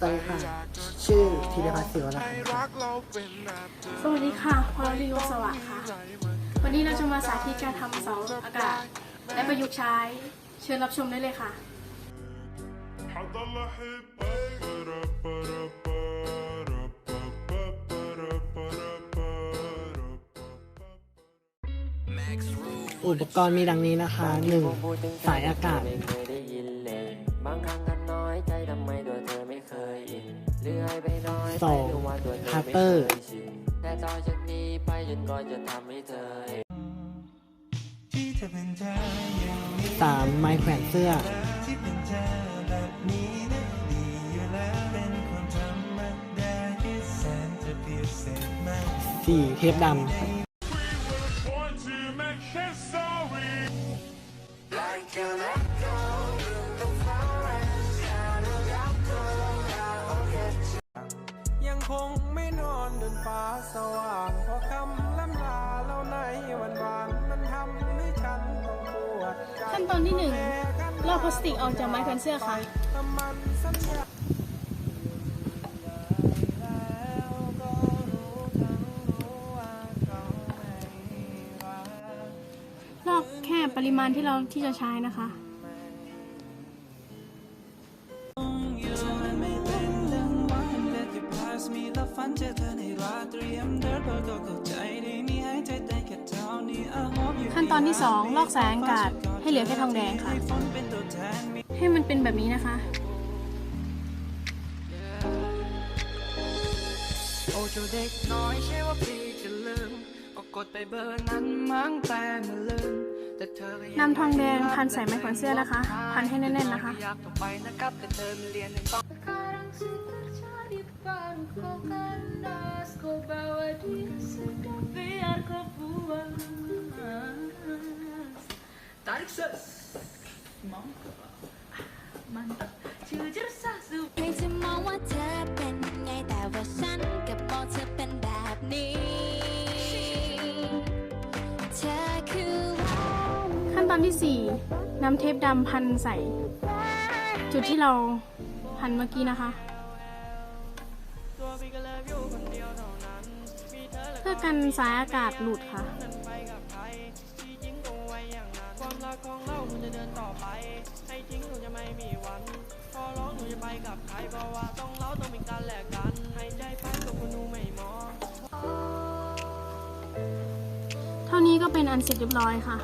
สวัสดีค่ะ ชื่อธีรพัฒน์ศิวรัตน์คะสวัสดีค่ะพลริวสวัสดิ์ค่ะ วันนี้เราจะมาสาธิตการทำเสาอากาศ และประยุกต์ใช้ เชิญรับชมได้เลยค่ะ อุปกรณ์มีดังนี้นะคะ 1. สายอากาศ สไปองหรือว่าตัวเธอคัตไม่เตอร์เคยชินแต่ต่อจากนี้ไปจนกว่าจะทำให้เธอเห็น 3. ไม้แขวนเสื้อ 4. เทปด Want สว่างเพราะคำล่ำลาเราในวันวานมันทำให้ฉันต้องปวดใจขั้นตอนที่หนึ่งลอกพลาสติกออกจากไม้แขวนเสื้อค่ะถ้ามันสัญญาลอกแค่ปริมาณที่เราที่จะใช้นะคะ ขั้นตอนที่ 2 ลอกสายอากาศให้เหลือแค่ทองแดงค่ะให้มันเป็นแบบนี้นะคะ โอ้เจ้าเด็กน้อยใช่ว่าพี่จะลืมก็กดไปเบอร์นั้นมั้งแต่มันลืมแต่เธอก็ยังนำทองแดงพันใส่ไม้แขวนเสื้อนะคะ พันให้แน่นๆนะคะ อยากต่อไปนะครับแต่เธอมันเรียนในตอน Sekarang sudah jadi baru kau kandas Kau bawa dia sedang biar kau puas Tarik ses Mantap Mantap Jujur sasu ใครจะมองว่าเธอเป็นไงแต่ว่าฉันกับมองเธอเป็นแบบนี้เธอคือว่าขั้นตอนที่ 4นำเทปดำพันใส่ จุดที่เราพันเมื่อกี้นะคะ เลิกอยู่คนเดียวเท่านั้นมีเธอและเพื่อกันสายอากาศหลุดค่ะนั้นไปกับใครที่จริงก็ไว้อย่างนั้นความรักของเรามันจะเดินต่อไปให้จริงคงจะไม่มีวันขอร้องหนูจะไปกับใครเพราะว่าต้องเราต้องมีการแลกกันให้ใจไปกับคนหนูไม่มองเท่านี้ก็เป็นอันเสร็จเรียบร้อยค่ะ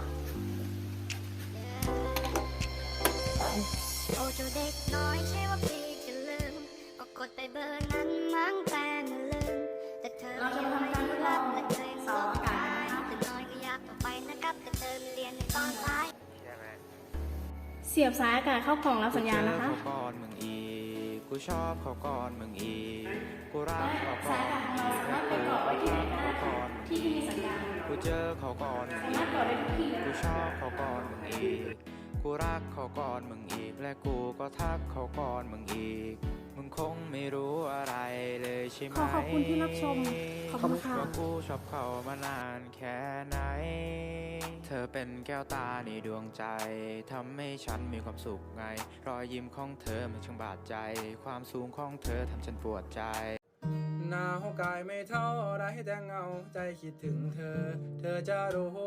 โอ้เจ้าเด็กน้อยใช่ว่าพี่จะลืมก็กดไปเบอร์นั้น เสียบสายอากาศเข้ากล่องรับสัญญาณนะคะกูเจอเขาก่อนมึงอีกกูชอบเขาก่อนมึงอีกกูรักเขาก่สาอยนอากาศของเราสามารถไปเกาะไว้ที่ไหนก็ได้ค่ะที่ที่มีสัญญาณกูเจอเขาก่อนมึงสาอีมารถก เกาะได้ทุกที่เลยกูชอบเขาก่อนมึงอีก กูรักเขาก่อนมึงอีก และกูก็ทักเขาก่อนมึงอีก มึงคงไม่รู้อะไรเลยใช่ไหมขอขอบคุณที่รับชม ขอบคุณค่ะ ว่ากูชอบเขามานานแค่ไหนเธอเป็นแก้วตาในดวงใจทำให้ฉันมีความสุขไง รอยยิ้มของเธอมันช่างบาดใจ ความสูงของเธอทำฉันปวดใจ หนาวกายไม่เท่าไรแต่เงาใจคิดถึงเธอ เธอจะรู้